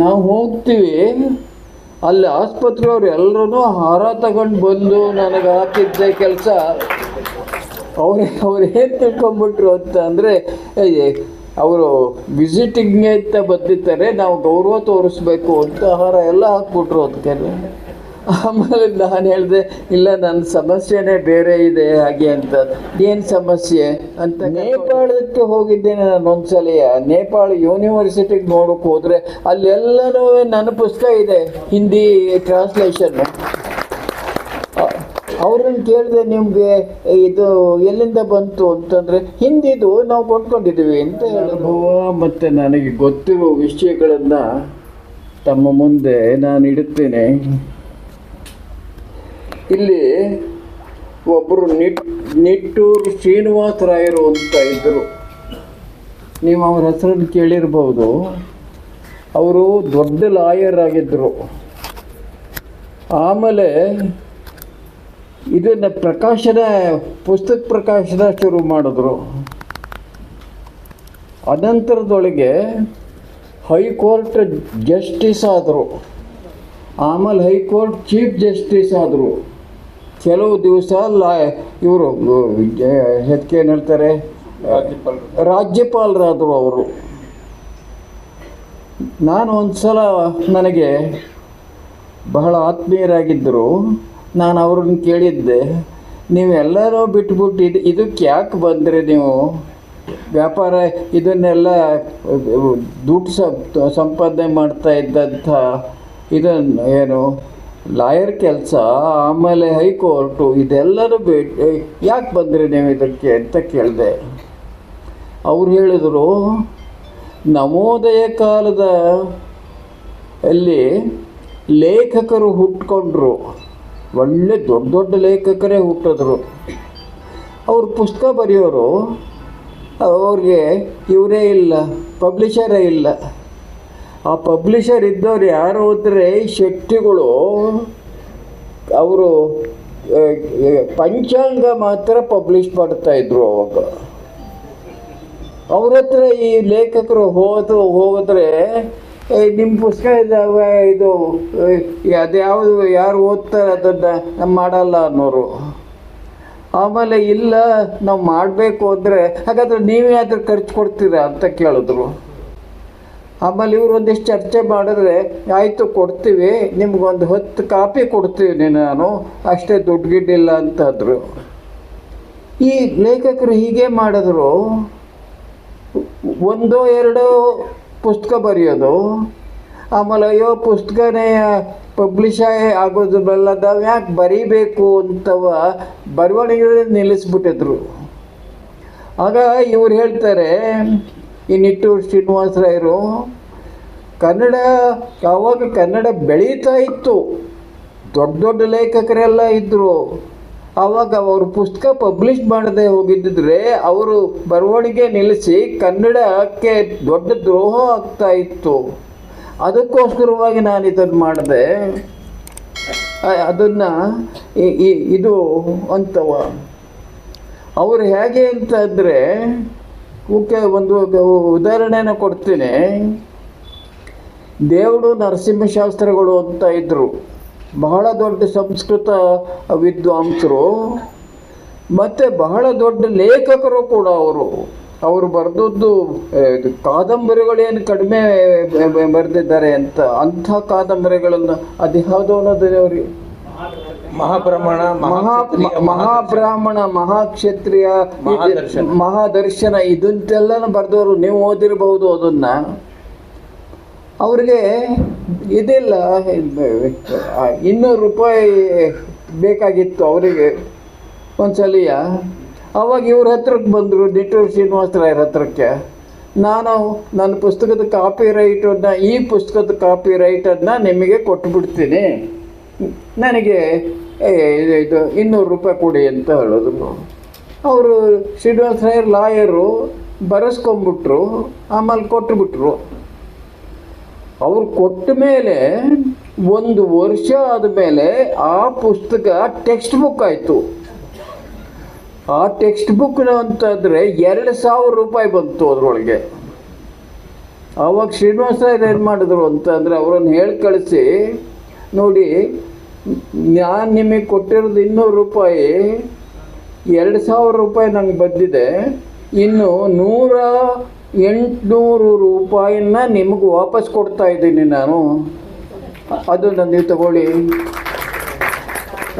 ನಾವು ಹೋಗ್ತೀವಿ. ಅಲ್ಲಿ ಆಸ್ಪತ್ರೆಯವ್ರು ಎಲ್ಲರೂ ಹಾರ ತಗೊಂಡು ಬಂದು ನನಗೆ ಹಾಕಿದ್ದೆ ಕೆಲಸ. ಅವ್ರು ಅವ್ರು ಏನು ತಿಳ್ಕೊಂಬಿಟ್ರು ಅಂತ ಅಂದರೆ ಅವರು ವಿಸಿಟಿಂಗ್ ಅಂತ ಬಂದಿರ್ತಾರೆ. ನಾವು ಗೌರವ ತೋರಿಸ್ಬೇಕು ಅಂತ ಆಹಾರ ಎಲ್ಲ ಹಾಕ್ಬಿಟ್ರು ಅದಕ್ಕೆ. ಆಮೇಲೆ ನಾನು ಹೇಳಿದೆ ಇಲ್ಲ ನನ್ನ ಸಮಸ್ಯೆನೇ ಬೇರೆ ಇದೆ ಹಾಗೆ ಅಂತ. ಏನು ಸಮಸ್ಯೆ? ಅಂತ ನೇಪಾಳಕ್ಕೆ ಹೋಗಿದ್ದೇನೆ ನಾನು ಒಂದ್ಸಲ. ನೇಪಾಳ ಯೂನಿವರ್ಸಿಟಿಗೆ ನೋಡೋಕೆ ಹೋದರೆ ಅಲ್ಲೆಲ್ಲನೂ ನನ್ನ ಪುಸ್ತಕ ಇದೆ ಹಿಂದಿ ಟ್ರಾನ್ಸ್ಲೇಷನ್ ಅವ್ರನ್ನ ಕೇಳಿದೆ ನಿಮಗೆ ಇದು ಎಲ್ಲಿಂದ ಬಂತು ಅಂತಂದರೆ ಹಿಂದಿದು ನಾವು ಕೊಂಡ್ಕೊಂಡಿದ್ದೀವಿ ಅಂತ ಅನುಭವ ಮತ್ತು ನನಗೆ ಗೊತ್ತಿರೋ ವಿಷಯಗಳನ್ನು ತಮ್ಮ ಮುಂದೆ ನಾನು ಇಡುತ್ತೇನೆ. ಇಲ್ಲಿ ಒಬ್ಬರು ನಿಟ್ ನಿಟ್ಟೂರು ಶ್ರೀನಿವಾಸರಾಯರು ಅಂತ ಇದ್ದರು ನೀವು ಅವ್ರ ಹೆಸರನ್ನು ಕೇಳಿರ್ಬೋದು. ಅವರು ದೊಡ್ಡ ಲಾಯರ್ ಆಗಿದ್ದರು ಆಮೇಲೆ ಇದನ್ನು ಪ್ರಕಾಶನ, ಪುಸ್ತಕ ಪ್ರಕಾಶನ ಶುರು ಮಾಡಿದ್ರು. ಅನಂತರದೊಳಗೆ ಹೈಕೋರ್ಟ್ ಜಸ್ಟಿಸ್ ಆದರು. ಆಮೇಲೆ ಹೈಕೋರ್ಟ್ ಚೀಫ್ ಜಸ್ಟಿಸ್ ಆದರು. ಕೆಲವು ದಿವಸ ಲಾ ಇವರು ಹೆಚ್ಚು ಏನು ಹೇಳ್ತಾರೆ ರಾಜ್ಯಪಾಲರಾದರು ಅವರು. ನಾನು ಒಂದು ಸಲ ನನಗೆ ಬಹಳ ಆತ್ಮೀಯರಾಗಿದ್ದರು ನಾನು ಅವ್ರನ್ನ ಕೇಳಿದ್ದೆ ನೀವೆಲ್ಲರೂ ಬಿಟ್ಬಿಟ್ಟು ಇದು ಇದಕ್ಕೆ ಯಾಕೆ ಬಂದರೆ ನೀವು? ವ್ಯಾಪಾರ ಇದನ್ನೆಲ್ಲ ದುಡ್ಡು ಸ ಸಂಪಾದನೆ ಮಾಡ್ತಾ ಇದ್ದಂಥ ಇದನ್ನು ಏನು? ಲಾಯರ್ ಕೆಲಸ, ಆಮೇಲೆ ಹೈಕೋರ್ಟು, ಇದೆಲ್ಲರೂ ಭೇಟಿ ಯಾಕೆ ಬಂದ್ರಿ ನೀವು ಇದಕ್ಕೆ ಅಂತ ಕೇಳಿದೆ. ಅವ್ರು ಹೇಳಿದರು, ನವೋದಯ ಕಾಲದ ಅಲ್ಲಿ ಲೇಖಕರು ಹುಟ್ಕೊಂಡ್ರು. ಒಳ್ಳೆ ದೊಡ್ಡ ದೊಡ್ಡ ಲೇಖಕರೇ ಹುಟ್ಟಿದ್ರು. ಅವ್ರು ಪುಸ್ತಕ ಬರೆಯೋರು, ಅವ್ರಿಗೆ ಇವರೇ ಇಲ್ಲ, ಪಬ್ಲಿಷರೇ ಇಲ್ಲ. ಆ ಪಬ್ಲಿಷರ್ ಇದ್ದವ್ರು ಯಾರು ಅಂದರೆ ಶೆಟ್ಟಿಗಳು. ಅವರು ಪಂಚಾಂಗ ಮಾತ್ರ ಪಬ್ಲಿಷ್ ಮಾಡ್ತಾ ಇದ್ರು ಅವಾಗ. ಅವ್ರ ಹತ್ರ ಈ ಲೇಖಕರು ಹೋದ, ಹೋದರೆ ನಿಮ್ಮ ಪುಸ್ತಕ ಇದ್ದಾವೆ ಇದು ಅದು ಅದ್ಯಾವುದು, ಯಾರು ಓದ್ತಾರೆ ಅದನ್ನು ನಾವು ಮಾಡಲ್ಲ ಅನ್ನೋರು. ಆಮೇಲೆ ಇಲ್ಲ, ನಾವು ಮಾಡಬೇಕು ಅಂದರೆ, ಹಾಗಾದ್ರೆ ನೀವೇ ಆದರೂ ಖರ್ಚು ಕೊಡ್ತೀರಾ ಅಂತ ಕೇಳಿದ್ರು. ಆಮೇಲೆ ಇವ್ರು ಒಂದಿಷ್ಟು ಚರ್ಚೆ ಮಾಡಿದ್ರೆ, ಆಯಿತು ಕೊಡ್ತೀವಿ, ನಿಮ್ಗೊಂದು ಹತ್ತು ಕಾಪಿ ಕೊಡ್ತೀನಿ ನಾನು, ಅಷ್ಟೇ ದುಡ್ಡು ಗಿಡ್ಡಿಲ್ಲ ಅಂತಂದರು. ಈ ಲೇಖಕರು ಹೀಗೆ ಮಾಡಿದ್ರು. ಒಂದೋ ಎರಡೋ ಪುಸ್ತಕ ಬರೆಯೋದು, ಆಮೇಲೆ ಅಯ್ಯೋ ಪುಸ್ತಕನೇ ಪಬ್ಲಿಷ್ ಆಗೋದು ಬಲ್ಲದ ಯಾಕೆ ಬರೀಬೇಕು? ಅಂತವ ಬರವಣಿಗೆ ನಿಲ್ಲಿಸ್ಬಿಟ್ಟಿದ್ರು. ಆಗ ಇವ್ರು ಹೇಳ್ತಾರೆ ಈ ನಿಟ್ಟೂರು ಶ್ರೀನಿವಾಸರಾಯರು, ಕನ್ನಡ, ಯಾವಾಗ ಕನ್ನಡ ಬೆಳೀತಾ ಇತ್ತು, ದೊಡ್ಡ ದೊಡ್ಡ ಲೇಖಕರೆಲ್ಲ ಇದ್ದರು ಆವಾಗ ಅವರು ಪುಸ್ತಕ ಪಬ್ಲಿಷ್ ಮಾಡದೆ ಹೋಗಿದ್ದಿದ್ರೆ ಅವರು ಬರವಣಿಗೆ ನಿಲ್ಲಿಸಿ ಕನ್ನಡಕ್ಕೆ ದೊಡ್ಡ ದ್ರೋಹ ಆಗ್ತಾ ಇತ್ತು. ಅದಕ್ಕೋಸ್ಕರವಾಗಿ ನಾನು ಇದನ್ನು ಮಾಡಿದೆ. ಅದನ್ನು ಇದು ಅಂತವ ಅವರು ಹೇಗೆ ಅಂತಂದರೆ ಓಕೆ ಒಂದು ಉದಾಹರಣೆನ ಕೊಡ್ತೀನಿ. ದೇವಡು ನರಸಿಂಹಶಾಸ್ತ್ರಗಳು ಅಂತ ಇದ್ದರು ಬಹಳ ದೊಡ್ಡ ಸಂಸ್ಕೃತ ವಿದ್ವಾಂಸರು. ಮತ್ತು ಬಹಳ ದೊಡ್ಡ ಲೇಖಕರು ಕೂಡ ಅವರು. ಅವರು ಬರೆದದ್ದು ಕಾದಂಬರಿಗಳೇನು ಕಡಿಮೆ ಬರೆದಿದ್ದಾರೆ ಅಂತ. ಅಂಥ ಕಾದಂಬರಿಗಳನ್ನು, ಅದು ಯಾವುದೋ ಅನ್ನೋದು ಅವ್ರಿಗೆ? ಮಹಾಬ್ರಹ್ಮಣ ಮಹಾ ಮಹಾಬ್ರಾಹ್ಮಣ ಮಹಾಕ್ಷತ್ರಿಯ ಮಹಾದರ್ಶನ. ಮಹಾದರ್ಶನ ಇದಂತೆಲ್ಲ ಬರೆದವರು ನೀವು ಓದಿರಬಹುದು ಅದನ್ನ. ಅವ್ರಿಗೆ ಇದಿಲ್ಲ. ಇನ್ನೂರು ರೂಪಾಯಿ ಬೇಕಾಗಿತ್ತು ಅವರಿಗೆ ಒಂದ್ಸಲಿಯ. ಅವಾಗ ಇವ್ರ ಹತ್ರಕ್ಕೆ ಬಂದರು ನಿಟ್ಟೂರು ಶ್ರೀನಿವಾಸರಾಯರ ಹತ್ರಕ್ಕೆ. ನಾನು ನನ್ನ ಪುಸ್ತಕದ ಕಾಪಿ ರೈಟನ್ನು ಈ ಪುಸ್ತಕದ ಕಾಪಿ ರೈಟನ್ನು ನಿಮಗೆ ಕೊಟ್ಟುಬಿಡ್ತೀನಿ ನನಗೆ ಏ, ಇದು ಇನ್ನೂರು ರೂಪಾಯಿ ಕೊಡಿ ಅಂತ ಹೇಳೋದು ಅವರು ಶ್ರೀನಿವಾಸ ರಾಯರ್ ಲಾಯರು ಬರೆಸ್ಕೊಂಬಿಟ್ರು ಆಮೇಲೆ ಕೊಟ್ಟುಬಿಟ್ರು ಅವ್ರು ಕೊಟ್ಟ ಮೇಲೆ ಒಂದು ವರ್ಷ ಆದಮೇಲೆ ಆ ಪುಸ್ತಕ ಟೆಕ್ಸ್ಟ್ ಬುಕ್ ಆಯಿತು. ಆ ಟೆಕ್ಸ್ಟ್ ಬುಕ್ ಅಂತಂದರೆ ಎರಡು ಸಾವಿರ ರೂಪಾಯಿ ಬಂತು ಅದರೊಳಗೆ. ಆವಾಗ ಶ್ರೀನಿವಾಸ ಏನು ಮಾಡಿದ್ರು ಅಂತಂದರೆ ಅವರನ್ನು ಹೇಳಿ ಕಳಿಸಿ ನೋಡಿ ನಾನು ನಿಮಗೆ ಕೊಟ್ಟಿರೋದು ಇನ್ನೂರು ರೂಪಾಯಿ. ಎರಡು ಸಾವಿರ ರೂಪಾಯಿ ನಂಗೆ ಬಂದಿದೆ. ಇನ್ನು ನೂರ ಎಂಟುನೂರು ರೂಪಾಯಿನ ನಿಮಗೆ ವಾಪಸ್ ಕೊಡ್ತಾ ಇದ್ದೀನಿ ನಾನು. ಅದು ನೀವು ತಗೊಳ್ಳಿ.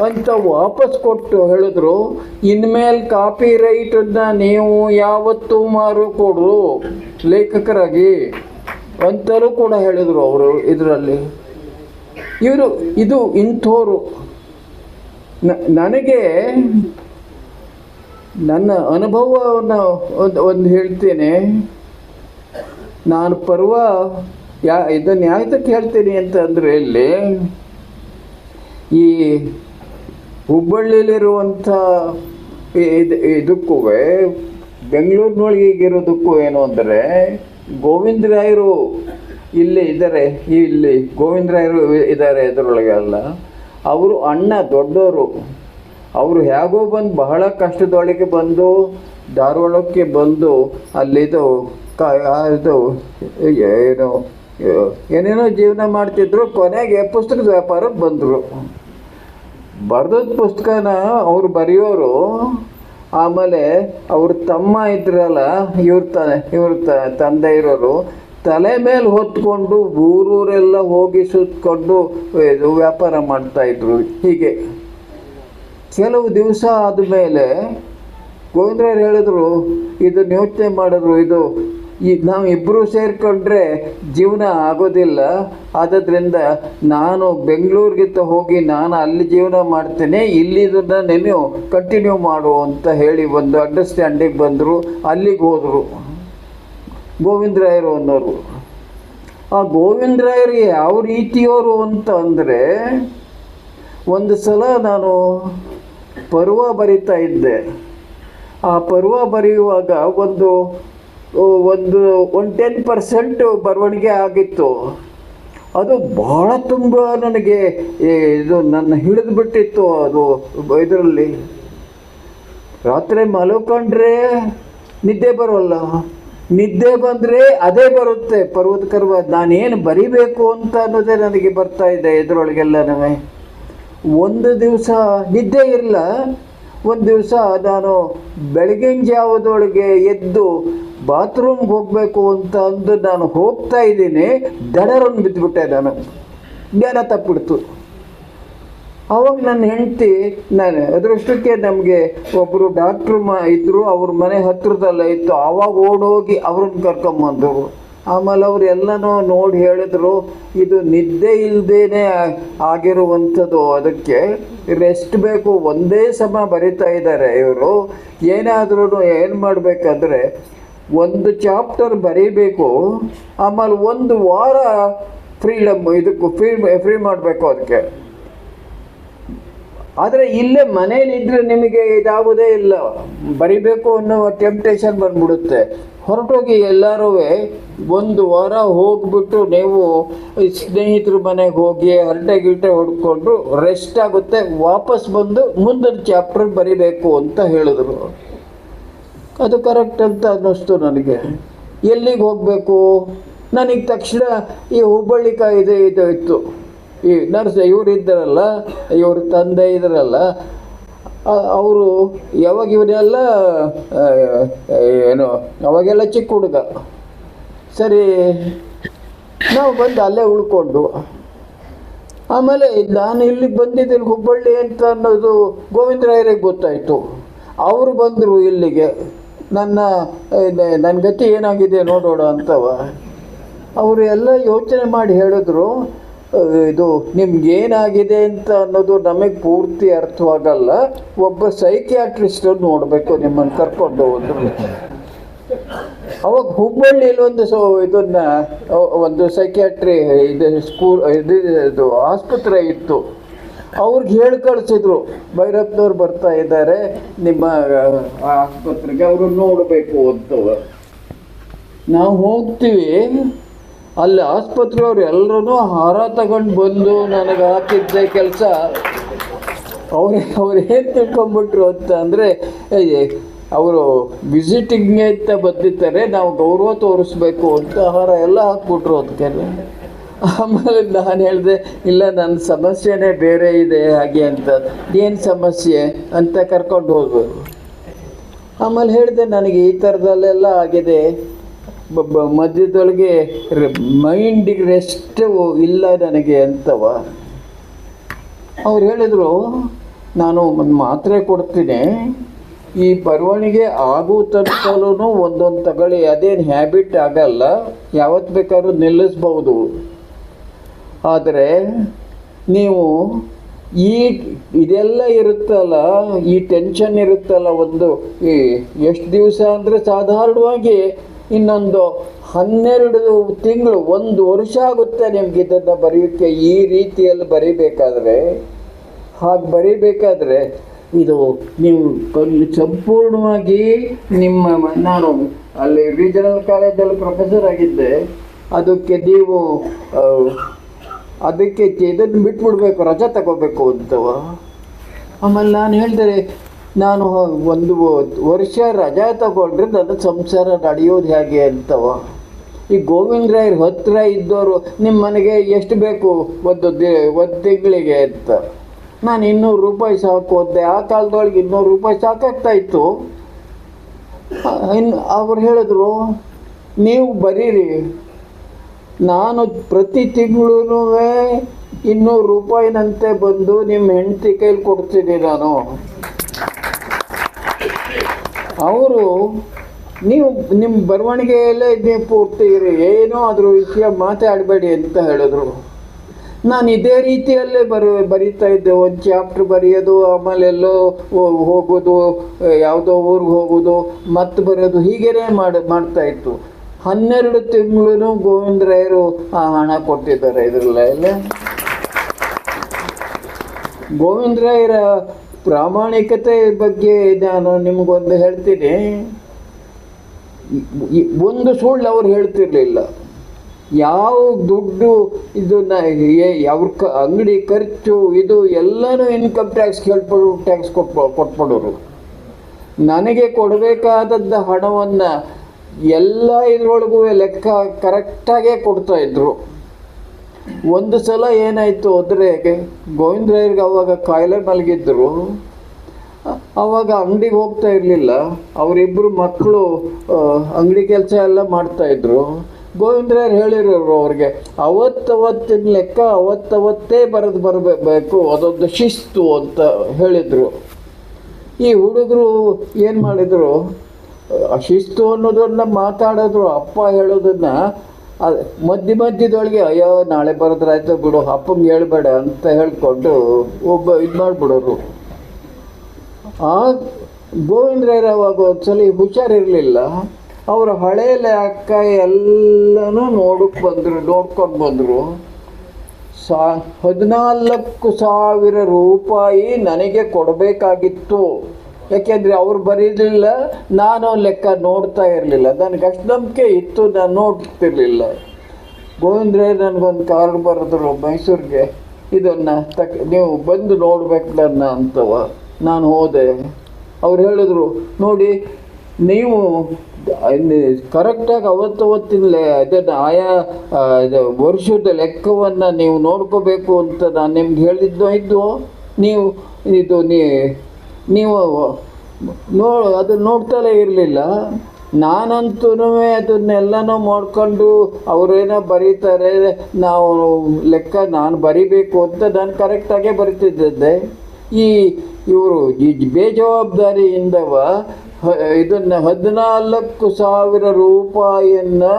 ಅಂತ ವಾಪಸ್ ಕೊಟ್ಟು ಹೇಳಿದ್ರು. ಇನ್ಮೇಲೆ ಕಾಪಿ ರೈಟನ್ನು ನೀವು ಯಾವತ್ತೂ ಮಾರು ಕೊಡು ಲೇಖಕರಾಗಿ. ಅಂತಲೂ ಕೂಡ ಹೇಳಿದರು ಅವರು ಇದರಲ್ಲಿ. ಇವರು ಇದು ಇಂಥವರು ನನಗೆ ನನ್ನ ಅನುಭವವನ್ನು ಒಂದು ಒಂದು ಹೇಳ್ತೇನೆ. ನಾನು ಪರ್ವ ಯಾ, ಇದನ್ನು ಯಾತಕ್ಕೆ ಹೇಳ್ತೀನಿ ಅಂತಂದರೆ ಇಲ್ಲಿ ಈ ಹುಬ್ಬಳ್ಳಿಯಲ್ಲಿರುವಂಥ ಇದು ಇದಕ್ಕೂ ಬೆಂಗಳೂರಿನೊಳಗೆ ಈಗಿರೋದಕ್ಕೂ ಏನು ಅಂದರೆ ಗೋವಿಂದರಾಯರು ಇಲ್ಲಿ ಇದ್ದಾರೆ, ಇಲ್ಲಿ ಗೋವಿಂದರಾಯರು ಇದ್ದಾರೆ ಇದರೊಳಗೆ ಅಲ್ಲ. ಅವರು ಅಣ್ಣ ದೊಡ್ಡವರು ಅವರು ಹೇಗೋ ಬಂದು ಬಹಳ ಕಷ್ಟದೊಳಗೆ ಬಂದು, ಧಾರವಾಡಕ್ಕೆ ಬಂದು ಅಲ್ಲಿದು ಕ ಇದು ಏನು ಏನೇನೋ ಜೀವನ ಮಾಡ್ತಿದ್ರು, ಕೊನೆಗೆ ಪುಸ್ತಕದ ವ್ಯಾಪಾರಕ್ಕೆ ಬಂದರು. ಬರೆದದ ಪುಸ್ತಕನ ಅವರು ಬರೆಯೋರು, ಆಮೇಲೆ ಅವ್ರ ತಮ್ಮ ಇದ್ರಲ್ಲ, ಇವ್ರ ತ, ಇವ್ರ ತಂದೆ ಇರೋರು ತಲೆ ಮೇಲೆ ಹೊತ್ಕೊಂಡು ಊರೂರೆಲ್ಲ ಹೋಗಿ ಸುತ್ಕೊಂಡು ಇದು ವ್ಯಾಪಾರ ಮಾಡ್ತಾಯಿದ್ರು ಹೀಗೆ ಕೆಲವು ದಿವಸ ಆದಮೇಲೆ ಗೋವಿಂದರಾಯರು ಹೇಳಿದ್ರು, ಇದು ಯೋಚನೆ ಮಾಡಿದ್ರು, ಇದು ಈ ನಾವು ಇಬ್ಬರು ಸೇರಿಕೊಂಡ್ರೆ ಜೀವನ ಆಗೋದಿಲ್ಲ. ಆದ್ದರಿಂದ ನಾನು ಬೆಂಗಳೂರಿಗಿಂತ ಹೋಗಿ ನಾನು ಅಲ್ಲಿ ಜೀವನ ಮಾಡ್ತೇನೆ, ಇಲ್ಲಿದನ್ನು ನೀನು ಕಂಟಿನ್ಯೂ ಮಾಡು ಅಂತ ಹೇಳಿ ಒಂದು ಅಂಡರ್ಸ್ಟ್ಯಾಂಡಿಂಗ್ ಬಂದರು, ಅಲ್ಲಿಗೆ ಹೋದರು. ಗೋವಿಂದರಾಯರು ಅನ್ನೋರು. ಆ ಗೋವಿಂದರಾಯರು ಯಾವ ರೀತಿಯವರು ಅಂತ ಅಂದರೆ, ಒಂದು ಸಲ ನಾನು ಪರ್ವ ಬರಿತಾ ಇದ್ದೆ. ಆ ಪರ್ವ ಬರೆಯುವಾಗ ಒಂದು ಒಂದು ಒನ್ ಟೆನ್ ಪರ್ಸೆಂಟ್ ಬರವಣಿಗೆ ಆಗಿತ್ತು. ಅದು ಭಾಳ ತುಂಬ ನನಗೆ ಇದು ನನ್ನ ಹಿಡಿದು ಬಿಟ್ಟಿತ್ತು ಅದು ಇದರಲ್ಲಿ. ರಾತ್ರಿ ಮಲ್ಕೊಂಡ್ರೆ ನಿದ್ದೆ ಬರೋಲ್ಲ. ನಿದ್ದೆ ಬಂದರೆ ಅದೇ ಬರುತ್ತೆ. ಪರ್ವತ ಕರ್ವ, ನಾನೇನು ಬರಿಬೇಕು ಅಂತ ಅನ್ನೋದೇ ನನಗೆ ಬರ್ತಾ ಇದೆ ಇದರೊಳಗೆಲ್ಲನೂ ಒಂದು ದಿವಸ ನಿದ್ದೆ ಇರಲ್ಲ ಒಂದು ದಿವಸ ನಾನು ಬೆಳಗಿನ ಜಾವದೊಳಗೆ ಎದ್ದು ಬಾತ್ರೂಮ್ಗೆ ಹೋಗಬೇಕು ಅಂತ ಅಂದು ನಾನು ಹೋಗ್ತಾ ಇದ್ದೀನಿ. ದಡರನ್ನು ಬಿದ್ದುಬಿಟ್ಟೆ ನಾನು. ಜ್ಞಾನ ತಪ್ಪಿಡ್ತು. ಅವಾಗ ನನ್ನ ಹೆಂಡತಿ, ನಾನು ಅದೃಷ್ಟಕ್ಕೆ ನಮಗೆ ಒಬ್ಬರು ಡಾಕ್ಟ್ರು ಮ ಇದ್ದರು ಅವ್ರ ಮನೆ ಹತ್ತಿರದಲ್ಲೇ ಇತ್ತು. ಆವಾಗ ಓಡೋಗಿ ಅವ್ರನ್ನ ಕರ್ಕೊಂಬಂದರು ಆಮೇಲೆ ಅವ್ರು ಎಲ್ಲನೂ ನೋಡಿ ಹೇಳಿದ್ರು, ಇದು ನಿದ್ದೆ ಇಲ್ಲದೇನೆ ಆಗಿರುವಂಥದ್ದು. ಅದಕ್ಕೆ ರೆಸ್ಟ್ ಬೇಕು. ಒಂದೇ ಸಮ ಬರಿತಾ ಇದ್ದಾರೆ ಇವರು. ಏನಾದ್ರೂ ಏನು ಮಾಡಬೇಕಂದ್ರೆ, ಒಂದು ಚಾಪ್ಟರ್ ಬರೀಬೇಕು. ಆಮೇಲೆ ಒಂದು ವಾರ ಫ್ರೀಡಮ್ ಇದಕ್ಕೂ ಫ್ರೀ ಫ್ರೀ ಮಾಡಬೇಕು ಅದಕ್ಕೆ. ಆದರೆ ಇಲ್ಲೇ ಮನೇಲಿದ್ರೆ ನಿಮಗೆ ಇದಾಗೋದೇ ಇಲ್ಲ. ಬರಿಬೇಕು ಅನ್ನೋ ಟೆಂಪ್ಟೇಷನ್ ಬಂದ್ಬಿಡುತ್ತೆ. ಹೊರಟೋಗಿ ಎಲ್ಲರೂ ಒಂದು ವಾರ ಹೋಗ್ಬಿಟ್ಟು ನೀವು ಸ್ನೇಹಿತರ ಮನೆಗೆ ಹೋಗಿ ಹರಟೆ ಗಿರಟೆ ಹೊಡ್ಕೊಂಡು ರೆಸ್ಟ್ ಆಗುತ್ತೆ. ವಾಪಸ್ ಬಂದು ಮುಂದಿನ ಚಾಪ್ಟರ್ ಬರಿಬೇಕು ಅಂತ ಹೇಳಿದ್ರು. ಅದು ಕರೆಕ್ಟ್ ಅಂತ ಅನ್ನಿಸ್ತು ನನಗೆ. ಎಲ್ಲಿಗೆ ಹೋಗಬೇಕು? ನನಗೆ ತಕ್ಷಣ ಈ ಹುಬ್ಬಳ್ಳಿ ಇದು ಇದು ಇತ್ತು ಈ ನರ್ಸ್ ಇವ್ರು ಇದ್ದಾರಲ್ಲ, ಇವ್ರ ತಂದೆ ಇದ್ರಲ್ಲ ಅವರು ಯಾವಾಗ ಇವನ್ನೆಲ್ಲ ಏನು, ಅವಾಗೆಲ್ಲ ಚಿಕ್ಕ ಹುಡುಗ. ಸರಿ, ನಾವು ಬಂದು ಅಲ್ಲೇ ಉಳ್ಕೊಂಡು, ಆಮೇಲೆ ನಾನು ಇಲ್ಲಿಗೆ ಬಂದಿದ್ದೀನಿ ಹುಬ್ಬಳ್ಳಿ ಅಂತ ಅನ್ನೋದು ಗೋವಿಂದರಾಯರಿಗೆ ಗೊತ್ತಾಯಿತು. ಅವರು ಬಂದರು ಇಲ್ಲಿಗೆ, ನನ್ನ ನನ್ನ ಗತಿ ಏನಾಗಿದೆ ನೋಡೋಣ ಅಂತವ. ಅವರು ಎಲ್ಲ ಯೋಚನೆ ಮಾಡಿ ಹೇಳಿದ್ರು ಇದು ನಿಮ್ಗೇನಾಗಿದೆ ಅಂತ ಅನ್ನೋದು ನಮಗೆ ಪೂರ್ತಿ ಅರ್ಥವಾಗಲ್ಲ. ಒಬ್ಬ ಸೈಕಿಯಾಟ್ರಿಸ್ಟ್ ನೋಡಬೇಕು, ನಿಮ್ಮನ್ನು ಕರ್ಕೊಂಡು ಹೋದ್ರು. ಅವಾಗ ಹುಬ್ಬಳ್ಳಿಯಲ್ಲಿ ಒಂದು ಸೊ ಇದನ್ನ ಒಂದು ಸೈಕ್ಯಾಟ್ರಿ ಇದು ಸ್ಕೂಲ್ ಇದು ಇದು ಆಸ್ಪತ್ರೆ ಇತ್ತು. ಅವ್ರಿಗೆ ಹೇಳಿ ಕಳಿಸಿದ್ರು ಭೈರಪ್ಪನವ್ರು ಬರ್ತಾ ಇದ್ದಾರೆ ನಿಮ್ಮ ಆಸ್ಪತ್ರೆಗೆ ಅವರು ನೋಡಬೇಕು ಅಂತ ನಾವು ಹೋಗ್ತೀವಿ ಅಲ್ಲಿ ಆಸ್ಪತ್ರೆಯವ್ರು ಎಲ್ಲರೂ ಹಾರ ತಗೊಂಡು ಬಂದು ನನಗೆ ಹಾಕಿದ್ದೆ ಕೆಲಸ. ಅವ್ರು ಅವ್ರು ಏನು ತಿಳ್ಕೊಂಬಿಟ್ರು ಅಂತ ಅಂದರೆ ಅವರು ವಿಸಿಟಿಂಗ್ ಅಂತ ಬಂದಿದ್ದಾರೆ ನಾವು ಗೌರವ ತೋರಿಸ್ಬೇಕು ಅಂತ ಆಹಾರ ಎಲ್ಲ ಹಾಕ್ಬಿಟ್ರು ಅದಕ್ಕೆ ಆಮೇಲೆ ನಾನು ಹೇಳಿದೆ, ಇಲ್ಲ ನನ್ನ ಸಮಸ್ಯೆನೇ ಬೇರೆ ಇದೆ, ಹಾಗೆ ಅಂತ. ಏನು ಸಮಸ್ಯೆ ಅಂತ ಕರ್ಕೊಂಡು ಹೋಗ್ಬೋದು ಆಮೇಲೆ ಹೇಳಿದೆ, ನನಗೆ ಈ ಥರದಲ್ಲೆಲ್ಲ ಆಗಿದೆ. ಮಧ್ಯದೊಳಗೆ ಮೈಂಡಿಗೆ ರೆಸ್ಟ್ ಇಲ್ಲ ನನಗೆ ಅಂತವ. ಅವ್ರು ಹೇಳಿದರು, ನಾನು ಒಂದು ಮಾತ್ರೆ ಕೊಡ್ತೀನಿ. ಈ ಬರವಣಿಗೆ ಆಗೋ ತನಕಲೂ ಒಂದೊಂದು ತಗೊಳ್ಳಿ. ಅದೇನು ಹ್ಯಾಬಿಟ್ ಆಗಲ್ಲ. ಯಾವತ್ತು ಬೇಕಾದ್ರೂ ನಿಲ್ಲಿಸ್ಬೋದು ಆದರೆ ನೀವು ಈ ಇದೆಲ್ಲ ಇರುತ್ತಲ್ಲ, ಈ ಟೆನ್ಷನ್ ಇರುತ್ತಲ್ಲ ಒಂದು, ಈ ಎಷ್ಟು ದಿವಸ ಅಂದರೆ ಸಾಧಾರಣವಾಗಿ ಇನ್ನೊಂದು ಹನ್ನೆರಡು ತಿಂಗಳು, ಒಂದು ವರ್ಷ ಆಗುತ್ತೆ ನಿಮ್ಗೆ ಇದನ್ನು ಬರೆಯೋಕ್ಕೆ ಈ ರೀತಿಯಲ್ಲಿ ಬರೀಬೇಕಾದ್ರೆ, ಹಾಗೆ ಬರೀಬೇಕಾದ್ರೆ, ಇದು ನೀವು ಸಂಪೂರ್ಣವಾಗಿ ನಿಮ್ಮ, ನಾನು ಅಲ್ಲಿ ರೀಜನಲ್ ಕಾಲೇಜಲ್ಲಿ ಪ್ರೊಫೆಸರ್ ಆಗಿದ್ದೆ. ಅದಕ್ಕೆ ನೀವು ಅದಕ್ಕೆ ಇದನ್ನು ಬಿಟ್ಬಿಡ್ಬೇಕು, ರಜೆ ತಗೋಬೇಕು ಅಂತವ. ಆಮೇಲೆ ನಾನು ಹೇಳಿದೆ ನಾನು ಒಂದು ವರ್ಷ ರಜಾ ತಗೊಂಡ್ರೆ ನನ್ನ ಸಂಸಾರ ನಡೆಯೋದು ಹೇಗೆ ಅಂತವ? ಈ ಗೋವಿಂದ ರಾಯರ್ ಹತ್ತಿರ ಇದ್ದವರು ನಿಮ್ಮ ಮನೆಗೆ ಎಷ್ಟು ಬೇಕು? ಒಂದು ದಿ, ಒಂದು ತಿಂಗಳಿಗೆ ಅಂತ. ನಾನು ಇನ್ನೂರು ರೂಪಾಯಿ ಸಾಕು ಅಂದೆ. ಆ ಕಾಲದೊಳಗೆ ಇನ್ನೂರು ರೂಪಾಯಿ ಸಾಕಾಗ್ತಾ ಇತ್ತು. ಇನ್ನು ಅವ್ರು ಹೇಳಿದ್ರು, ನೀವು ಬರೀರಿ. ನಾನು ಪ್ರತಿ ತಿಂಗಳೂ ಇನ್ನೂರು ರೂಪಾಯಿನಂತೆ ಬಂದು ನಿಮ್ಮ ಹೆಂಡತಿ ಕೈಲಿ ಕೊಡ್ತೀನಿ ನಾನು. ಅವರು, ನೀವು ನಿಮ್ಮ ಬರವಣಿಗೆಯಲ್ಲೇ ನೀವು ಪೂರ್ತಿ ಇರಿ, ಏನೋ ಅದ್ರ ವಿಷಯ ಮಾತಾಡಬೇಡಿ ಅಂತ ಹೇಳಿದ್ರು. ನಾನು ಇದೇ ರೀತಿಯಲ್ಲೇ ಬರ, ಬರೀತಾ ಇದ್ದೆ, ಒಂದು ಚಾಪ್ಟ್ರ್ ಬರೆಯೋದು, ಆಮೇಲೆ ಎಲ್ಲೋ ಹೋಗೋದು, ಯಾವುದೋ ಊರಿಗೆ ಹೋಗೋದು, ಮತ್ತೆ ಬರೋದು, ಹೀಗೇನೆ ಮಾಡಿ, ಮಾಡ್ತಾ ಇತ್ತು. ಹನ್ನೆರಡು ತಿಂಗಳು ಗೋವಿಂದರಾಯರು ಆ ಹಣ ಕೊಟ್ಟಿದ್ದಾರೆ ಇದರಲ್ಲ ಗೋವಿಂದರಾಯರ ಪ್ರಾಮಾಣಿಕತೆ ಬಗ್ಗೆ ನಾನು ನಿಮಗೊಂದು ಹೇಳ್ತೀನಿ. ಒಂದು ಸುಳ್ಳು ಅವ್ರು ಹೇಳ್ತಿರ್ಲಿಲ್ಲ. ಯಾವ ದುಡ್ಡು, ಇದು ಅವ್ರ ಕ, ಅಂಗಡಿ ಖರ್ಚು, ಇದು ಎಲ್ಲನೂ ಇನ್ಕಮ್ ಟ್ಯಾಕ್ಸ್ ಕೇಳ್ಬಿಡು ಟ್ಯಾಕ್ಸ್ ಕೊಟ್ಟು ಕೊಟ್ಬಿಡೋರು. ನನಗೆ ಕೊಡಬೇಕಾದದ್ದ ಹಣವನ್ನು ಎಲ್ಲ ಇದ್ರೊಳಗೂ ಲೆಕ್ಕ ಕರೆಕ್ಟಾಗೇ ಕೊಡ್ತಾ ಇದ್ರು. ಒಂದು ಸಲ ಏನಾಯಿತು ಅಂದರೆ ಗೋವಿಂದರಾಯರ್ಗೆ ಅವಾಗ ಕಾಯಿಲೆ ಮಲಗಿದ್ರು. ಅ- ಅವಾಗ ಅಂಗಡಿಗೆ ಹೋಗ್ತಾ ಇರಲಿಲ್ಲ. ಅವರಿಬ್ಬರು ಮಕ್ಕಳು ಅಂಗಡಿ ಕೆಲಸ ಎಲ್ಲ ಮಾಡ್ತಾ ಇದ್ರು. ಗೋವಿಂದರಾಯರು ಹೇಳಿರೋರು ಅವ್ರಿಗೆ, ಅವತ್ತವತ್ತಿನ ಲೆಕ್ಕ ಅವತ್ತವತ್ತೇ ಬರೆದು ಬರಬೇಕು, ಅದೊಂದು ಶಿಸ್ತು ಅಂತ ಹೇಳಿದರು. ಈ ಹುಡುಗರು ಏನು ಮಾಡಿದರು? ಶಿಸ್ತು ಅನ್ನೋದನ್ನ ಮಾತಾಡಿದ್ರು. ಅಪ್ಪ ಹೇಳೋದನ್ನ ಅದ್, ಮಧ್ಯ ಮಧ್ಯದೊಳಗೆ, ಅಯ್ಯೋ, ನಾಳೆ ಬರೋದ್ರಾಯ್ತು ಬಿಡು ಅಪ್ಪಂಗೆ ಹೇಳ್ಬೇಡ ಅಂತ ಹೇಳ್ಕೊಂಡು ಒಬ್ಬ ಇದು ಮಾಡಿಬಿಡೋರು ಆ, ಗೋವಿಂದರಾಯರು ಅವಾಗ ಒಂದ್ಸಲಿ ಹುಷಾರಿರಲಿಲ್ಲ. ಅವರು ಹಳೆ ಲೆಕ್ಕ ಎಲ್ಲನೂ ನೋಡಕ್ಕೆ ಬಂದರು, ನೋಡ್ಕೊಂಡು ಬಂದರು. ಸಾ, ಹದಿನಾಲ್ಕು ಸಾವಿರ ರೂಪಾಯಿ ನನಗೆ ಕೊಡಬೇಕಾಗಿತ್ತು. ಯಾಕೆಂದರೆ ಅವ್ರು ಬರೀಲಿಲ್ಲ, ನಾನು ಲೆಕ್ಕ ನೋಡ್ತಾ ಇರಲಿಲ್ಲ. ನನಗೆ ಅಷ್ಟು ನಂಬಿಕೆ ಇತ್ತು, ನಾನು ನೋಡ್ತಿರ್ಲಿಲ್ಲ. ಗೋವಿಂದ್ರೆ ನನಗೊಂದು ಕಾರ್ ಬರೆದ್ರು ಮೈಸೂರಿಗೆ. ಇದನ್ನು ತಕ್, ನೀವು ಬಂದು ನೋಡ್ಬೇಕು ನನ್ನ ಅಂತವ ನಾನು ಹೋದೆ. ಅವ್ರು ಹೇಳಿದ್ರು, ನೋಡಿ, ನೀವು ಕರೆಕ್ಟಾಗಿ ಅವತ್ತು ಅವತ್ತಿನ ಅದನ್ನು ಆಯಾ ವರ್ಷದ ಲೆಕ್ಕವನ್ನು ನೀವು ನೋಡ್ಕೋಬೇಕು ಅಂತ ನಾನು ನಿಮ್ಗೆ ಹೇಳಿದ್ದು ಇದ್ದು ನೀವು, ಇದು ನೀ ನೀವು ನೋ ಅದನ್ನ ನೋಡ್ತಲೇ ಇರಲಿಲ್ಲ. ನಾನಂತೂ ಅದನ್ನೆಲ್ಲನೂ ಮಾಡಿಕೊಂಡು ಅವರೇನೋ ಬರೀತಾರೆ, ನಾವು ಲೆಕ್ಕ ನಾನು ಬರಿಬೇಕು ಅಂತ ನಾನು ಕರೆಕ್ಟಾಗೇ ಬರಿತಿದ್ದೆ ಈ ಇವರು, ಈ ಬೇಜವಾಬ್ದಾರಿಯಿಂದವ ಇದನ್ನು ಹದಿನಾಲ್ಕು ಸಾವಿರ ರೂಪಾಯಿಯನ್ನು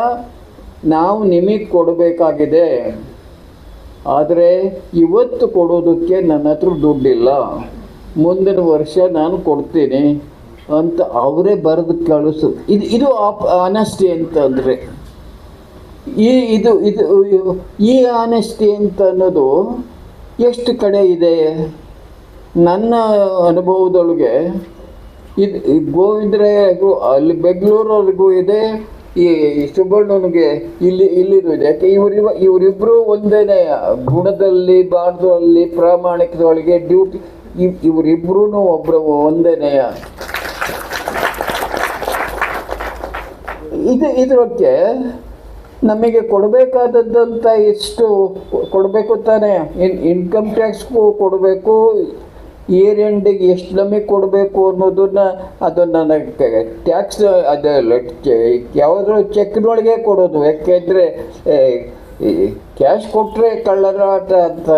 ನಾವು ನಿಮಗೆ ಕೊಡಬೇಕಾಗಿದೆ. ಆದರೆ ಇವತ್ತು ಕೊಡೋದಕ್ಕೆ ನನ್ನ ಹತ್ರ ದುಡ್ಡಿಲ್ಲ. ಮುಂದಿನ ವರ್ಷ ನಾನು ಕೊಡ್ತೀನಿ ಅಂತ ಅವರೇ ಬರೆದು ಕಳಿಸು. ಇದು ಇದು ಆಪ್ ಆನೆಸ್ಟಿ ಅಂತಂದರೆ. ಈ, ಇದು ಇದು, ಈ ಆನೆಸ್ಟಿ ಅಂತ ಅನ್ನೋದು ಎಷ್ಟು ಕಡೆ ಇದೆ? ನನ್ನ ಅನುಭವದೊಳಗೆ ಇದು, ಈ ಗೋವಿಂದರಾಯರು ಅಲ್ಲಿ ಬೆಂಗಳೂರವ್ರಿಗೂ ಇದೆ, ಈ ಸುಬ್ಬಣ್ಣನಿಗೆ ಇಲ್ಲಿ, ಇಲ್ಲಿದು ಇದೆ. ಯಾಕೆ ಇವರಿ ಇವರಿಬ್ಬರು ಒಂದೇನೆ ಗುಣದಲ್ಲಿ ಬಾಣದಲ್ಲಿ ಪ್ರಾಮಾಣಿಕದೊಳಗೆ ಡ್ಯೂಟಿ ಇವರಿಬ್ಬರೂ ಒಬ್ಬರು ಒಂದೇನೆಯ ಇದು ಇದಕ್ಕೆ ನಮಗೆ ಕೊಡಬೇಕಾದದ್ದಂತ ಎಷ್ಟು ಕೊಡಬೇಕು ತಾನೇ. ಇನ್, ಇನ್ಕಮ್ ಟ್ಯಾಕ್ಸ್ಗೂ ಕೊಡಬೇಕು. ಇಯರ್ ಎಂಡಿಗೆ ಎಷ್ಟು ನಮಗೆ ಕೊಡಬೇಕು ಅನ್ನೋದನ್ನ ಅದು ನನಗೆ ಟ್ಯಾಕ್ಸ್ ಅದಲ್ಲ ಯಾವುದ್ರ ಚೆಕ್ನೊಳಗೆ ಕೊಡೋದು. ಯಾಕೆಂದರೆ ಕ್ಯಾಶ್ ಕೊಟ್ಟರೆ ಕಳ್ಳರಾಟ ಅಂತ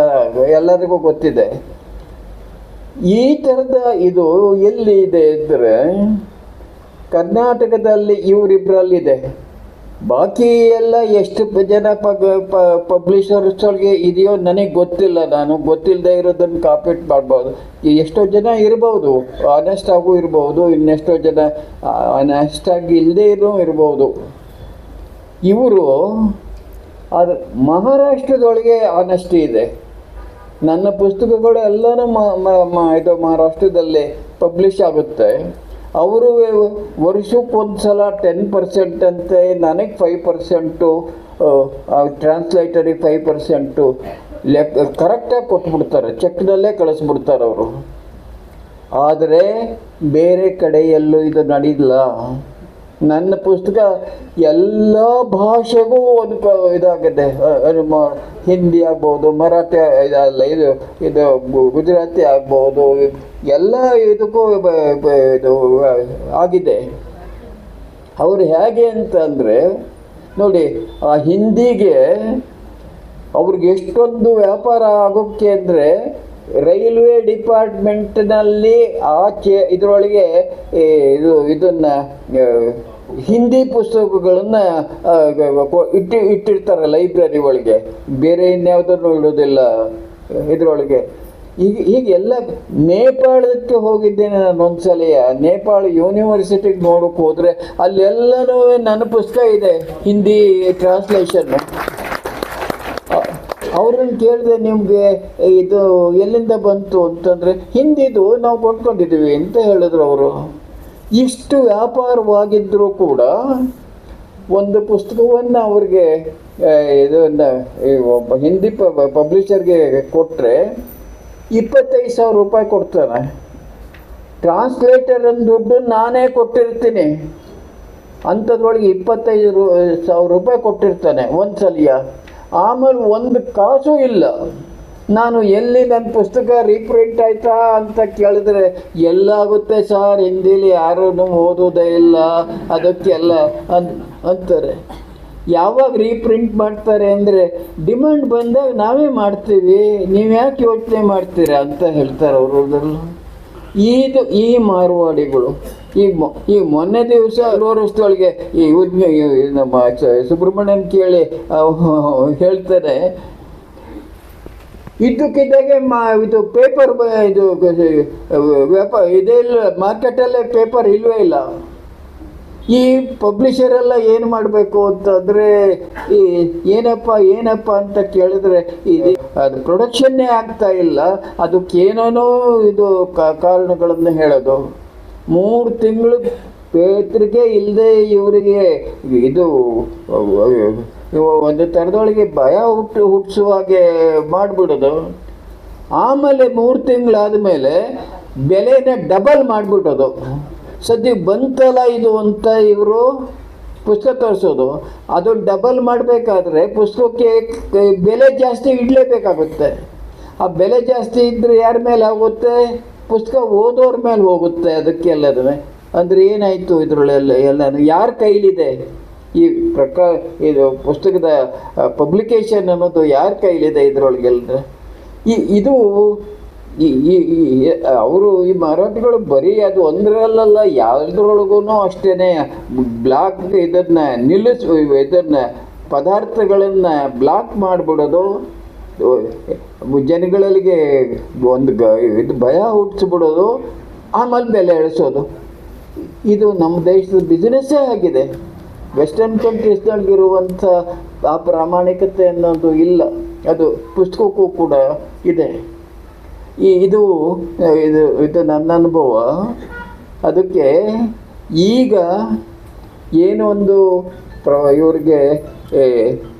ಎಲ್ಲರಿಗೂ ಗೊತ್ತಿದೆ. ಈ ಥರದ ಇದು ಎಲ್ಲಿ ಇದೆ ಅಂದರೆ ಕರ್ನಾಟಕದಲ್ಲಿ ಇವರಿಬ್ಬರಲ್ಲಿದೆ ಬಾಕಿ ಎಲ್ಲ ಎಷ್ಟು ಜನ ಪಗ್ ಪಬ್ಲಿಷರ್ಸ್ ಒಳಗೆ ಇದೆಯೋ ನನಗೆ ಗೊತ್ತಿಲ್ಲ ನಾನು. ಗೊತ್ತಿಲ್ಲದೆ ಇರೋದನ್ನು ಕಾಪೇಟ್ ಮಾಡ್ಬೋದು. ಎಷ್ಟೋ ಜನ ಇರ್ಬೋದು. ಆನೆಸ್ಟ್ ಆಗೂ ಇರ್ಬೋದು. ಇನ್ನೆಷ್ಟೋ ಜನ ಆನೆಸ್ಟ್ ಆಗಿ ಇಲ್ಲದೇ ಇರೋ ಇರ್ಬೋದು. ಇವರು ಅದು ಮಹಾರಾಷ್ಟ್ರದೊಳಗೆ ಆನೆಸ್ಟಿ ಇದೆ. ನನ್ನ ಪುಸ್ತಕಗಳು ಎಲ್ಲನೂ ಮ- ಇದು ಮಹಾರಾಷ್ಟ್ರದಲ್ಲಿ ಪಬ್ಲಿಷ್ ಆಗುತ್ತೆ. ಅವರು ವರ್ಷಕ್ಕೊಂದು ಸಲ ಟೆನ್ ಪರ್ಸೆಂಟ್ ಅಂತೆ, ನನಗೆ ಫೈವ್ ಪರ್ಸೆಂಟು ಟ್ರಾನ್ಸ್ಲೇಟರಿಗೆ ಫೈವ್ ಪರ್ಸೆಂಟು ಲೆಕ್ಕ ಕರೆಕ್ಟಾಗಿ ಕೊಟ್ಬಿಡ್ತಾರೆ. ಚೆಕ್ನಲ್ಲೇ ಕಳಿಸ್ಬಿಡ್ತಾರೆ ಅವರು. ಆದರೆ ಬೇರೆ ಕಡೆಯಲ್ಲೂ ಇದು ನಡೀಲ್ಲ. ನನ್ನ ಪುಸ್ತಕ ಎಲ್ಲ ಭಾಷೆಗೂ ಒಂದು ಇದಾಗುತ್ತೆ ಹಿಂದಿ ಆಗ್ಬೋದು, ಮರಾಠಿ ಇದಲ್ಲ, ಇದು ಇದು ಗುಜರಾತಿ ಆಗ್ಬೋದು, ಎಲ್ಲ ಇದಕ್ಕೂ ಇದು ಆಗಿದೆ. ಅವರು ಹೇಗೆ ಅಂತಂದರೆ ನೋಡಿ, ಆ ಹಿಂದಿಗೆ ಅವ್ರಿಗೆ ಎಷ್ಟೊಂದು ವ್ಯಾಪಾರ ಆಗೋಕ್ಕೆ ಅಂದರೆ ರೈಲ್ವೆ ಡಿಪಾರ್ಟ್ಮೆಂಟ್ನಲ್ಲಿ ಆಚೆ ಇದರೊಳಗೆ ಇದು, ಇದನ್ನು ಹಿಂದಿ ಪುಸ್ತಕಗಳನ್ನು ಇಟ್ಟು, ಇಟ್ಟಿರ್ತಾರೆ ಲೈಬ್ರರಿ ಒಳಗೆ. ಬೇರೆ ಇನ್ಯಾವುದನ್ನು ಇಡೋದಿಲ್ಲ, ಇದರೊಳಗೆ. ಈಗ ಹೀಗೆಲ್ಲ ನೇಪಾಳಕ್ಕೆ ಹೋಗಿದ್ದೇನೆ ನಾನು ಒಂದ್ಸಲ ನೇಪಾಳ ಯೂನಿವರ್ಸಿಟಿಗೆ ನೋಡೋಕೆ ಹೋದರೆ ಅಲ್ಲೆಲ್ಲನೂ ನನ್ನ ಪುಸ್ತಕ ಇದೆ, ಹಿಂದಿ ಟ್ರಾನ್ಸ್ಲೇಷನ್ನು ಅವ್ರನ್ನ ಕೇಳಿದೆ ನಿಮಗೆ ಇದು ಎಲ್ಲಿಂದ ಬಂತು ಅಂತಂದರೆ, ಹಿಂದಿದು ನಾವು ಕೊಂಡ್ಕೊಂಡಿದ್ದೀವಿ ಅಂತ ಹೇಳಿದ್ರು ಅವರು. ಇಷ್ಟು ವ್ಯಾಪಾರವಾಗಿದ್ದರೂ ಕೂಡ ಒಂದು ಪುಸ್ತಕವನ್ನು ಅವ್ರಿಗೆ ಇದನ್ನ ಒಬ್ಬ ಹಿಂದಿ ಪಬ್ಲಿಷರ್ಗೆ ಕೊಟ್ಟರೆ ಇಪ್ಪತ್ತೈದು ಸಾವಿರ ರೂಪಾಯಿ ಕೊಡ್ತಾನೆ. ಟ್ರಾನ್ಸ್ಲೇಟರ್ ದುಡ್ಡು ನಾನೇ ಕೊಟ್ಟಿರ್ತೀನಿ. ಅಂಥದ್ರೊಳಗೆ ಇಪ್ಪತ್ತೈದು ಸಾವಿರ ರೂಪಾಯಿ ಕೊಟ್ಟಿರ್ತಾನೆ ಒಂದು ಸಲಿಯ ಆಮೇಲೆ ಒಂದು ಕಾಸು ಇಲ್ಲ. ನಾನು ಎಲ್ಲಿ ನನ್ನ ಪುಸ್ತಕ ರೀಪ್ರಿಂಟ್ ಆಯ್ತಾ ಅಂತ ಕೇಳಿದ್ರೆ, ಎಲ್ಲಾಗುತ್ತೆ ಸರ್, ಹಿಂದಿಲಿ ಯಾರೂ ಓದೋದೇ ಇಲ್ಲ, ಅದಕ್ಕೆಲ್ಲ ಅನ್, ಅಂತಾರೆ. ಯಾವಾಗ ರೀಪ್ರಿಂಟ್ ಮಾಡ್ತಾರೆ ಅಂದರೆ, ಡಿಮ್ಯಾಂಡ್ ಬಂದಾಗ ನಾವೇ ಮಾಡ್ತೀವಿ ನೀವು ಯಾಕೆ ಯೋಚನೆ ಮಾಡ್ತೀರಾ? ಅಂತ ಹೇಳ್ತಾರೆ ಅವರು ಇದು ಈ ಮಾರ್ವಾಡಿಗಳು. ಈ ಈಗ ಮೊನ್ನೆ ದಿವಸ ಹಲವಾರು ವಸ್ತುಗಳಿಗೆ ಈ ಉದ್ಮ ಈ ನಮ್ಮ ಸುಬ್ರಹ್ಮಣ್ಯನ್ ಕೇಳಿ ಹೇಳ್ತಾರೆ. ಇದ್ದಕ್ಕಿದ್ದಾಗೆ ಮಾ, ಇದು ಪೇಪರ್ ಇದು ವ್ಯಾಪಾರ ಇದೇ ಇಲ್ಲ, ಮಾರ್ಕೆಟಲ್ಲೇ ಪೇಪರ್ ಇಲ್ವೇ ಇಲ್ಲ. ಈ ಪಬ್ಲಿಷರ್ ಎಲ್ಲ ಏನು ಮಾಡಬೇಕು ಅಂತಂದರೆ, ಈ ಏನಪ್ಪ ಏನಪ್ಪ ಅಂತ ಕೇಳಿದ್ರೆ ಇದು ಅದು ಪ್ರೊಡಕ್ಷನ್ನೇ ಆಗ್ತಾ ಇಲ್ಲ. ಅದಕ್ಕೇನೋ ಇದು ಕಾರಣಗಳನ್ನು ಹೇಳೋದು. ಮೂರು ತಿಂಗಳು ಪೇತ್ರಿಕೆ ಇಲ್ಲದೆ ಇವರಿಗೆ ಇದು ಒಂದು ಥರದೊಳಗೆ ಭಯ ಹುಟ್ಟು, ಹುಟ್ಟಿಸುವ ಹಾಗೆ ಮಾಡಿಬಿಡೋದು. ಆಮೇಲೆ ಮೂರು ತಿಂಗಳಾದ ಮೇಲೆ ಬೆಲೆನ ಡಬಲ್ ಮಾಡಿಬಿಟ್ಟೋದು ಸದ್ಯಕ್ಕೆ ಬಂತಲ್ಲ ಇದು ಅಂತ ಇವರು ಪುಸ್ತಕ ತರಿಸೋದು. ಅದು ಡಬಲ್ ಮಾಡಬೇಕಾದ್ರೆ ಪುಸ್ತಕಕ್ಕೆ ಬೆಲೆ ಜಾಸ್ತಿ ಇಡಲೇಬೇಕಾಗುತ್ತೆ. ಆ ಬೆಲೆ ಜಾಸ್ತಿ ಇದ್ದರೆ ಯಾರ ಮೇಲೆ ಆಗುತ್ತೆ? ಪುಸ್ತಕ ಓದೋರ ಮೇಲೆ ಹೋಗುತ್ತೆ ಅದಕ್ಕೆಲ್ಲದೂ ಅಂದರೆ ಏನಾಯಿತು ಇದರಲ್ಲೆಲ್ಲ ಎಲ್ಲನೂ? ಯಾರ ಕೈಲಿದೆ? ಈ ಪ್ರಕಾರ ಇದು ಪುಸ್ತಕದ ಪಬ್ಲಿಕೇಶನ್ ಅನ್ನೋದು ಯಾರ ಕೈಲಿದೆ ಇದರೊಳಗೆಲ್ಲ ಈ, ಇದು ಈ ಅವರು ಈ ಮರಾಠಿಗಳು ಬರೀ ಅದು ಒಂದರಲ್ಲ ಯಾವುದ್ರೊಳಗೂ ಅಷ್ಟೇ ಬ್ಲಾಕ್ ಇದನ್ನ ನಿಲ್ಲಿಸ್, ಇದನ್ನ ಪದಾರ್ಥಗಳನ್ನು ಬ್ಲಾಕ್ ಮಾಡಿಬಿಡೋದು, ಜನಗಳಿಗೆ ಒಂದು ಗ, ಇದು ಭಯ ಹುಟ್ಟಿಸ್ಬಿಡೋದು, ಆಮೇಲೆ ಬೆಲೆ ಇಳಿಸೋದು ಇದು ನಮ್ಮ ದೇಶದ ಬಿಸ್ನೆಸ್ಸೇ ಆಗಿದೆ. ವೆಸ್ಟರ್ನ್ ಕಂಟ್ರೀಸ್ನಲ್ಲಿರುವಂಥ ಆ ಪ್ರಾಮಾಣಿಕತೆ ಅನ್ನೋದು ಇಲ್ಲ. ಅದು ಪುಸ್ತಕಕ್ಕೂ ಕೂಡ ಇದೆ. ಈ ಇದು ಇದು ಇದು ನನ್ನ ಅನುಭವ. ಅದಕ್ಕೆ ಈಗ ಏನೋ ಒಂದು ಪ್ರ, ಇವ್ರಿಗೆ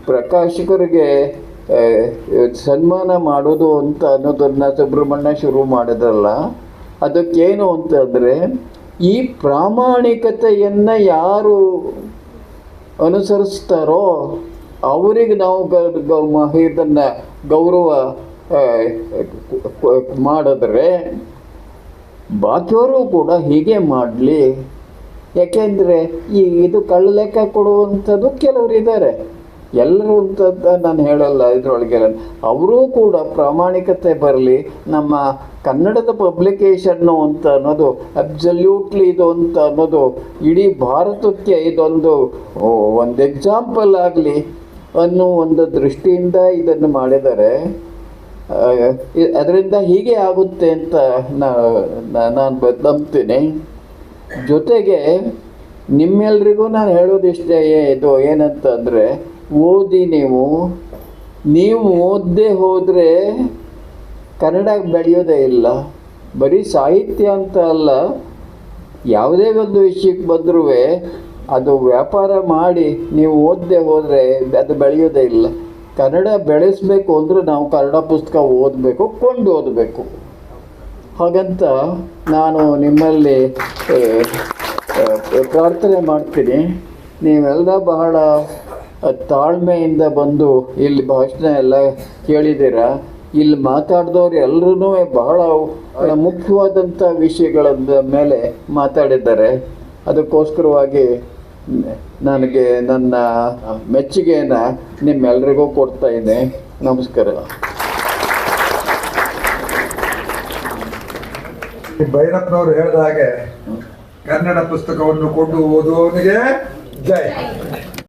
ಪ್ರಕಾಶಕರಿಗೆ ಸನ್ಮಾನ ಮಾಡೋದು ಅಂತ ಅನ್ನೋದನ್ನು ಸುಬ್ರಹ್ಮಣ್ಯ ಶುರು ಮಾಡಿದ್ರಲ್ಲ, ಅದಕ್ಕೇನು ಅಂತಂದರೆ, ಈ ಪ್ರಾಮಾಣಿಕತೆಯನ್ನು ಯಾರು ಅನುಸರಿಸ್ತಾರೋ, ಅವರಿಗೆ ನಾವು ಇದನ್ನ ಗೌರವ ಮಾಡಿದ್ರೆ ಬಾಕಿಯವರು ಕೂಡ ಹೀಗೆ ಮಾಡಲಿ. ಯಾಕೆಂದರೆ ಈ ಇದು ಕಳ್ಳ ಲೆಕ್ಕ ಕೊಡುವಂಥದ್ದು ಕೆಲವರು ಇದ್ದಾರೆ. ಎಲ್ಲರೂ ಅಂತ ನಾನು ಹೇಳಲ್ಲ ಇದರೊಳಗೆ ಅವರೂ ಕೂಡ ಪ್ರಾಮಾಣಿಕತೆ ಬರಲಿ. ನಮ್ಮ ಕನ್ನಡದ ಪಬ್ಲಿಕೇಶನ್ನು ಅಂತ ಅನ್ನೋದು ಅಬ್ಸಲ್ಯೂಟ್ಲಿ ಇದು ಅಂತ ಅನ್ನೋದು, ಇಡೀ ಭಾರತಕ್ಕೆ ಇದೊಂದು ಒಂದು ಎಕ್ಸಾಂಪಲ್ ಆಗಲಿ ಅನ್ನೋ ಒಂದು ದೃಷ್ಟಿಯಿಂದ ಇದನ್ನು ಮಾಡಿದ್ದಾರೆ. ಅದರಿಂದ ಹೀಗೆ ಆಗುತ್ತೆ ಅಂತ ನಾನು ನಂಬ್ತೀನಿ. ಜೊತೆಗೆ ನಿಮ್ಮೆಲ್ರಿಗೂ ನಾನು ಹೇಳೋದಿಷ್ಟೇ ಇದು ಏನಂತಂದರೆ, ಓದಿ ನೀವು. ನೀವು ಓದದೆ ಹೋದರೆ ಕನ್ನಡ ಬೆಳೆಯೋದೇ ಇಲ್ಲ. ಬರೀ ಸಾಹಿತ್ಯ ಅಂತ ಅಲ್ಲ, ಯಾವುದೇ ಒಂದು ವಿಷಯಕ್ಕೆ ಬಂದರೂ ಅದು ವ್ಯಾಪಾರ ಮಾಡಿ ನೀವು ಓದದೆ ಹೋದರೆ ಅದು ಬೆಳೆಯೋದೇ ಇಲ್ಲ. ಕನ್ನಡ ಬೆಳೆಸಬೇಕು ಅಂದರೆ ನಾವು ಕನ್ನಡ ಪುಸ್ತಕ ಓದಬೇಕು, ಕೊಂಡು ಓದಬೇಕು. ಹಾಗಂತ ನಾನು ನಿಮ್ಮಲ್ಲಿ ಪ್ರಾರ್ಥನೆ ಮಾಡ್ತೀನಿ. ನೀವೆಲ್ಲ ಬಹಳ ತಾಳ್ಮೆಯಿಂದ ಬಂದು ಇಲ್ಲಿ ಭಾಷಣ ಎಲ್ಲ ಕೇಳಿದ್ದೀರ? ಇಲ್ಲಿ ಮಾತಾಡಿದವ್ರು ಎಲ್ಲರೂ ಬಹಳ ಮುಖ್ಯವಾದಂಥ ವಿಷಯಗಳ ಮೇಲೆ ಮಾತಾಡಿದ್ದಾರೆ. ಅದಕ್ಕೋಸ್ಕರವಾಗಿ ನನಗೆ ನನ್ನ ಮೆಚ್ಚುಗೆಯನ್ನು ನಿಮ್ಮೆಲ್ರಿಗೂ ಕೊಡ್ತಾ ಇದ್ದೆ. ನಮಸ್ಕಾರ. ಭೈರಪ್ಪನವರು ಹೇಳಿದ ಹಾಗೆ ಕನ್ನಡ ಪುಸ್ತಕವನ್ನು ಕೊಟ್ಟು ಓದುವವನಿಗೆ ಜೈ